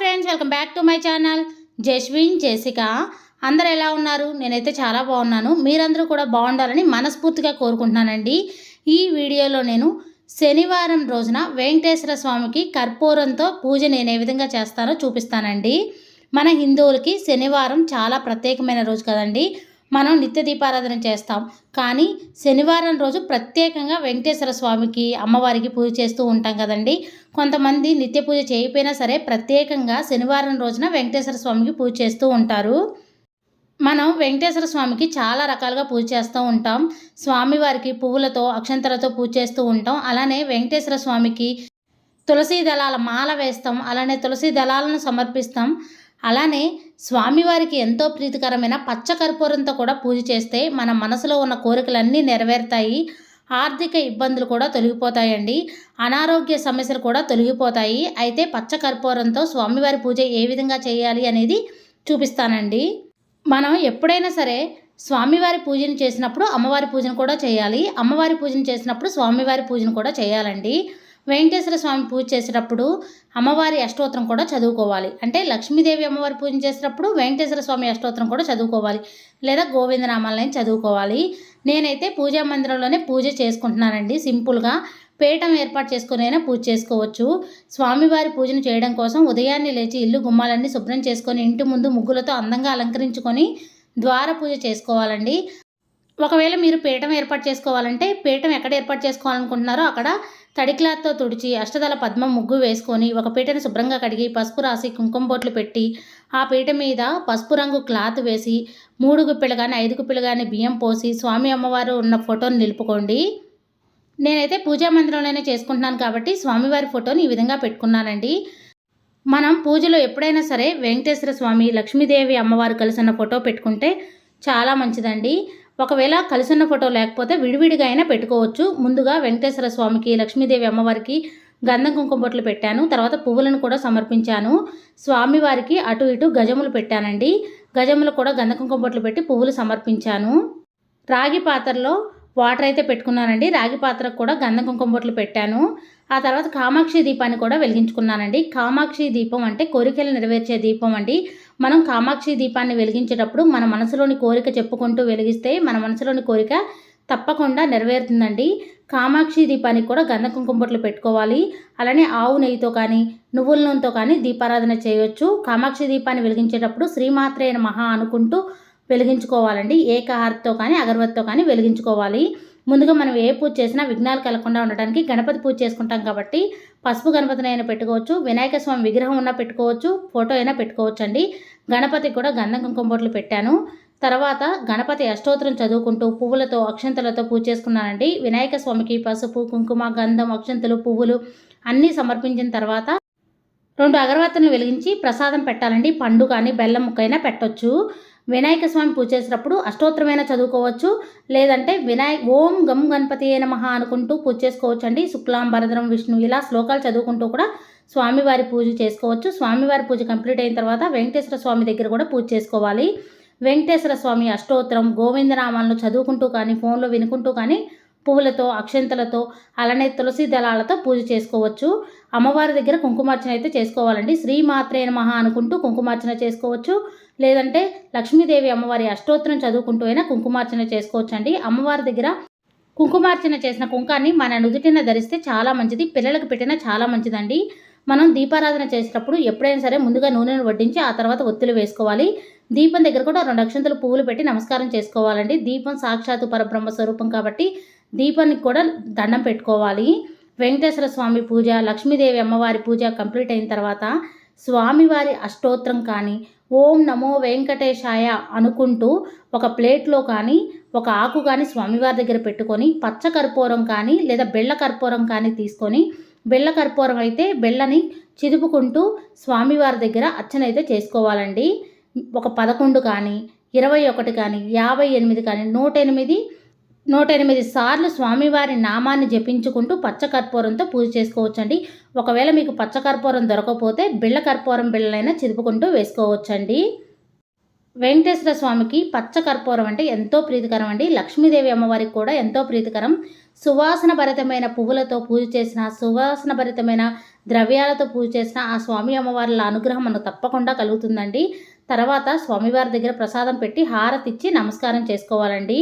Friends welcome back to my channel Jaswin Jessica అందరు ఎలా ఉన్నారు? నేనైతే చాలా బాగున్నాను. మీరందరూ కూడా బాగుండాలని మనస్ఫూర్తిగా కోరుకుంటున్నానండి. ఈ వీడియోలో నేను శనివారం రోజున వెంకటేశ్వర స్వామికి కర్పూరంతో పూజ నేను ఏ విధంగా చేస్తానో చూపిస్తానండి. మన హిందువులకి శనివారం చాలా ప్రత్యేకమైన రోజు కదండి. మనం నిత్య దీపారాధన చేస్తాం. కానీ శనివారం రోజు ప్రత్యేకంగా వెంకటేశ్వర స్వామికి అమ్మవారికి పూజ చేస్తూ ఉంటాం కదండి. కొంతమంది నిత్య పూజ చేయకపోయినా సరే ప్రత్యేకంగా శనివారం రోజున వెంకటేశ్వర స్వామికి పూజ చేస్తూ ఉంటారు. మనం వెంకటేశ్వర స్వామికి చాలా రకాలుగా పూజ చేస్తూ ఉంటాం. స్వామివారికి పువ్వులతో అక్షంతలతో పూజ చేస్తూ ఉంటాం. అలానే వెంకటేశ్వర స్వామికి తులసీ దళాల మాల వేస్తాం. అలానే తులసీ దళాలను సమర్పిస్తాం. అలానే స్వామివారికి ఎంతో ప్రీతికరమైన పచ్చకర్పూరంతో కూడా పూజ చేస్తే మన మనసులో ఉన్న కోరికలన్నీ నెరవేరుతాయి. ఆర్థిక ఇబ్బందులు కూడా తొలగిపోతాయండి. అనారోగ్య సమస్యలు కూడా తొలగిపోతాయి. అయితే పచ్చకర్పూరంతో స్వామివారి పూజ ఏ విధంగా చేయాలి అనేది చూపిస్తానండి. మనం ఎప్పుడైనా సరే స్వామివారి పూజను చేసినప్పుడు అమ్మవారి పూజను కూడా చేయాలి. అమ్మవారి పూజను చేసినప్పుడు స్వామివారి పూజను కూడా చేయాలండి. వెంకటేశ్వర స్వామి పూజ చేసేటప్పుడు అమ్మవారి అష్టోత్తరం కూడా చదువుకోవాలి. అంటే లక్ష్మీదేవి అమ్మవారి పూజ చేసేటప్పుడు వెంకటేశ్వర స్వామి అష్టోత్తరం కూడా చదువుకోవాలి. లేదా గోవిందనామాలని చదువుకోవాలి. నేనైతే పూజా మందిరంలోనే పూజ చేసుకుంటున్నానండి. సింపుల్గా పీఠం ఏర్పాటు చేసుకునైనా పూజ చేసుకోవచ్చు. స్వామివారి పూజను చేయడం కోసం ఉదయాన్నే లేచి ఇల్లు గుమ్మాలన్నీ శుభ్రం చేసుకొని ఇంటి ముందు ముగ్గులతో అందంగా అలంకరించుకొని ద్వార పూజ చేసుకోవాలండి. ఒకవేళ మీరు పీఠం ఏర్పాటు చేసుకోవాలంటే పీఠం ఎక్కడ ఏర్పాటు చేసుకోవాలనుకుంటున్నారో అక్కడ తడి క్లాత్తో తుడిచి అష్టదళ పద్మం ముగ్గు వేసుకొని ఒక పీటను శుభ్రంగా కడిగి పసుపు రాసి కుంకుమ బొట్లు పెట్టి ఆ పీట మీద పసుపు రంగు క్లాత్ వేసి మూడు గుప్పిలు కానీ ఐదు గుప్పిలు కానీ బియ్యం పోసి స్వామి అమ్మవారు ఉన్న ఫోటోని నిలుపుకోండి. నేనైతే పూజా మందిరంలోనే చేసుకుంటున్నాను కాబట్టి స్వామివారి ఫోటోని ఈ విధంగా పెట్టుకున్నానండి. మనం పూజలో ఎప్పుడైనా సరే వెంకటేశ్వర స్వామి లక్ష్మీదేవి అమ్మవారు కలిసిన ఫోటో పెట్టుకుంటే చాలా మంచిదండి. ఒకవేళ కలిసిన ఫోటో లేకపోతే విడివిడిగా అయినా పెట్టుకోవచ్చు. ముందుగా వెంకటేశ్వర స్వామికి లక్ష్మీదేవి అమ్మవారికి గంధం కుంకుమ బొట్లు పెట్టాను. తర్వాత పువ్వులను కూడా సమర్పించాను. స్వామివారికి అటు ఇటు గజములు పెట్టానండి. గజములు కూడా గంధ కుంకుమ బొట్లు పెట్టి పువ్వులు సమర్పించాను. రాగి పాత్రలో వాటర్ అయితే పెట్టుకున్నానండి. రాగి పాత్రకు కూడా గంధ కుంకుమ బొట్లు పెట్టాను. ఆ తర్వాత కామాక్షి దీపాన్ని కూడా వెలిగించుకున్నానండి. కామాక్షి దీపం అంటే కోరికలు నెరవేర్చే దీపం అండి. మనం కామాక్షి దీపాన్ని వెలిగించేటప్పుడు మన మనసులోని కోరిక చెప్పుకుంటూ వెలిగిస్తే మన మనసులోని కోరిక తప్పకుండా నెరవేరుతుందండి. కామాక్షి దీపానికి కూడా గంధ కుంకుమబొట్లు పెట్టుకోవాలి. అలానే ఆవు నెయ్యితో కానీ నువ్వుల నూనెతో కానీ దీపారాధన చేయవచ్చు కామాక్షి దీపాన్ని వెలిగించేటప్పుడు శ్రీమాత్రేన మహా అనుకుంటూ వెలిగించుకోవాలండి. ఏకహారతితో కానీ అగరవత్తితో కానీ వెలిగించుకోవాలి. ముందుగా మనం ఏ పూజ చేసినా విఘ్నాలు కలగకుండా ఉండడానికి గణపతి పూజ చేసుకుంటాం కాబట్టి పసుపు గణపతిని అయినా పెట్టుకోవచ్చు వినాయక స్వామి విగ్రహం ఉన్నా పెట్టుకోవచ్చు ఫోటో అయినా పెట్టుకోవచ్చు అండి గణపతికి కూడా గంధం కుంకుమ బొట్లు పెట్టాను. తర్వాత గణపతి అష్టోత్తరం చదువుకుంటూ పువ్వులతో అక్షంతలతో పూజ చేసుకున్నానండి. వినాయక స్వామికి పసుపు కుంకుమ గంధం అక్షంతలు పువ్వులు అన్నీ సమర్పించిన తర్వాత రెండు అగరవత్తులను వెలిగించి ప్రసాదం పెట్టాలండి. పండు కానీ బెల్లం ముక్కైనా పెట్టొచ్చు. వినాయక స్వామి పూజ చేసేటప్పుడు అష్టోత్తరమైన చదువుకోవచ్చు. లేదంటే వినాయక్ ఓం గం గణపతి అయిన మహా అనుకుంటూ పూజ చేసుకోవచ్చు అండి శుక్లాం భరద్రం విష్ణు ఇలా శ్లోకాలు చదువుకుంటూ కూడా స్వామివారి పూజ చేసుకోవచ్చు. స్వామివారి పూజ కంప్లీట్ అయిన తర్వాత వెంకటేశ్వర స్వామి దగ్గర కూడా పూజ చేసుకోవాలి. వెంకటేశ్వర స్వామి అష్టోత్తరం గోవిందనామాలను చదువుకుంటూ కానీ ఫోన్లో వినుకుంటూ కానీ పువ్వులతో అక్షంతలతో అలానే తులసి దళాలతో పూజ చేసుకోవచ్చు. అమ్మవారి దగ్గర కుంకుమార్చన అయితే చేసుకోవాలండి. శ్రీమాత్రే మహా అనుకుంటూ కుంకుమార్చన చేసుకోవచ్చు. లేదంటే లక్ష్మీదేవి అమ్మవారి అష్టోత్తరం చదువుకుంటూ అయినా కుంకుమార్చన చేసుకోవచ్చండి. అమ్మవారి దగ్గర కుంకుమార్చన చేసిన కుంకాన్ని మన నుదుటిన ధరిస్తే చాలా మంచిది పిల్లలకు పెట్టినా చాలా మంచిదండి. మనం దీపారాధన చేసేటప్పుడు ఎప్పుడైనా సరే ముందుగా నూనెను వడ్డించి ఆ తర్వాత ఒత్తులు వేసుకోవాలి. దీపం దగ్గర కూడా రెండు అక్షంతలు పువ్వులు పెట్టి నమస్కారం చేసుకోవాలండి. దీపం సాక్షాత్తు పరబ్రహ్మ స్వరూపం కాబట్టి దీపానికి కూడా దండం పెట్టుకోవాలి. వెంకటేశ్వర స్వామి పూజ లక్ష్మీదేవి అమ్మవారి పూజ కంప్లీట్ అయిన తర్వాత స్వామివారి అష్టోత్తరం కానీ ఓం నమో వెంకటేశాయ అనుకుంటూ ఒక ప్లేట్లో కానీ ఒక ఆకు కానీ స్వామివారి దగ్గర పెట్టుకొని పచ్చ కర్పూరం కానీ లేదా బెల్ల కర్పూరం కానీ తీసుకొని బెల్ల కర్పూరం అయితే బెల్లని చిదుపుకుంటూ స్వామివారి దగ్గర అర్చనైతే చేసుకోవాలండి. ఒక పదకొండు కానీ ఇరవై ఒకటి కానీ యాభై ఎనిమిది కానీ నూట ఎనిమిది నూట ఎనిమిది సార్లు స్వామివారి నామాన్ని జపించుకుంటూ పచ్చకర్పూరంతో పూజ చేసుకోవచ్చండి. ఒకవేళ మీకు పచ్చకర్పూరం దొరకకపోతే బిళ్ళ కర్పూరం బిళ్ళలైనా చిదుపుకుంటూ వేసుకోవచ్చండి. వెంకటేశ్వర స్వామికి పచ్చ కర్పూరం అంటే ఎంతో ప్రీతికరం అండి లక్ష్మీదేవి అమ్మవారికి కూడా ఎంతో ప్రీతికరం. సువాసన భరితమైన పువ్వులతో పూజ చేసిన సువాసన భరితమైన ద్రవ్యాలతో పూజ చేసిన ఆ స్వామి అమ్మవార్ల అనుగ్రహం మనకు తప్పకుండా కలుగుతుందండి. తర్వాత స్వామివారి దగ్గర ప్రసాదం పెట్టి హారతిచ్చి నమస్కారం చేసుకోవాలండి.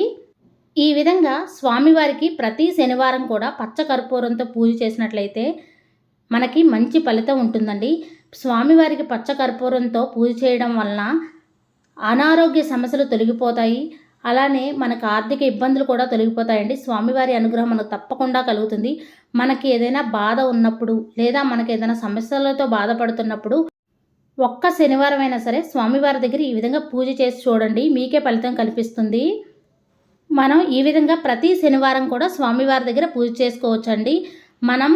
ఈ విధంగా స్వామివారికి ప్రతి శనివారం కూడా పచ్చ కర్పూరంతో పూజ చేసినట్లయితే మనకి మంచి ఫలితం ఉంటుందండి. స్వామివారికి పచ్చ కర్పూరంతో పూజ చేయడం వలన అనారోగ్య సమస్యలు తొలగిపోతాయి. అలానే మనకు ఆర్థిక ఇబ్బందులు కూడా తొలగిపోతాయండి. స్వామివారి అనుగ్రహం మనకు తప్పకుండా కలుగుతుంది. మనకి ఏదైనా బాధ ఉన్నప్పుడు లేదా మనకి ఏదైనా సమస్యలతో బాధపడుతున్నప్పుడు ఒక్క శనివారం అయినా సరే స్వామివారి దగ్గర ఈ విధంగా పూజ చేసి చూడండి. మీకే ఫలితం కల్పిస్తుంది. మనం ఈ విధంగా ప్రతి శనివారం కూడా స్వామివారి దగ్గర పూజ చేసుకోవచ్చండి. మనం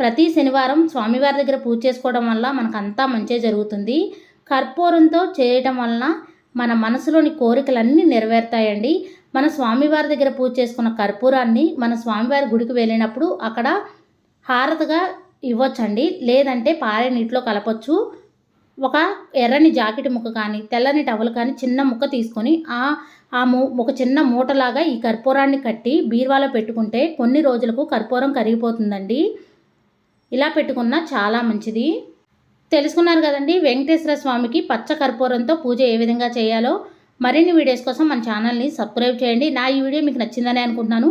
ప్రతి శనివారం స్వామివారి దగ్గర పూజ చేసుకోవడం వల్ల మనకు అంతా మంచి జరుగుతుంది. కర్పూరంతో చేయటం వలన మన మనసులోని కోరికలన్నీ నెరవేరుతాయండి. మన స్వామివారి దగ్గర పూజ చేసుకున్న కర్పూరాన్ని మన స్వామివారి గుడికి వెళ్ళినప్పుడు అక్కడ హారతగా ఇవ్వచ్చండి. లేదంటే పారే నీటిలో కలపచ్చు. ఒక ఎర్రని జాకెట్ ముక్క కానీ తెల్లని టవల్ కానీ చిన్న ముక్క తీసుకొని ఆ ఆ మూ ఒక చిన్న మూటలాగా ఈ కర్పూరాన్ని కట్టి బీర్వాలో పెట్టుకుంటే కొన్ని రోజులకు కర్పూరం కరిగిపోతుందండి. ఇలా పెట్టుకున్నా చాలా మంచిది. తెలుసుకున్నారు కదండి వెంకటేశ్వర స్వామికి పచ్చ కర్పూరంతో పూజ ఏ విధంగా చేయాలో? మరిన్ని వీడియోస్ కోసం మన ఛానల్ని సబ్స్క్రైబ్ చేయండి. నా ఈ వీడియో మీకు నచ్చిందని అనుకుంటున్నాను.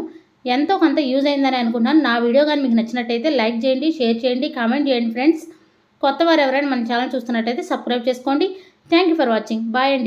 ఎంతో కొంత యూజ్ అయిందని అనుకుంటున్నాను. నా వీడియో కానీ మీకు నచ్చినట్టయితే లైక్ చేయండి షేర్ చేయండి కామెంట్ చేయండి ఫ్రెండ్స్. కొత్త వారు ఎవరైనా మన ఛానల్ చూస్తున్నట్టయితే సబ్స్క్రైబ్ చేసుకోండి. Thank you for watching bye అండి.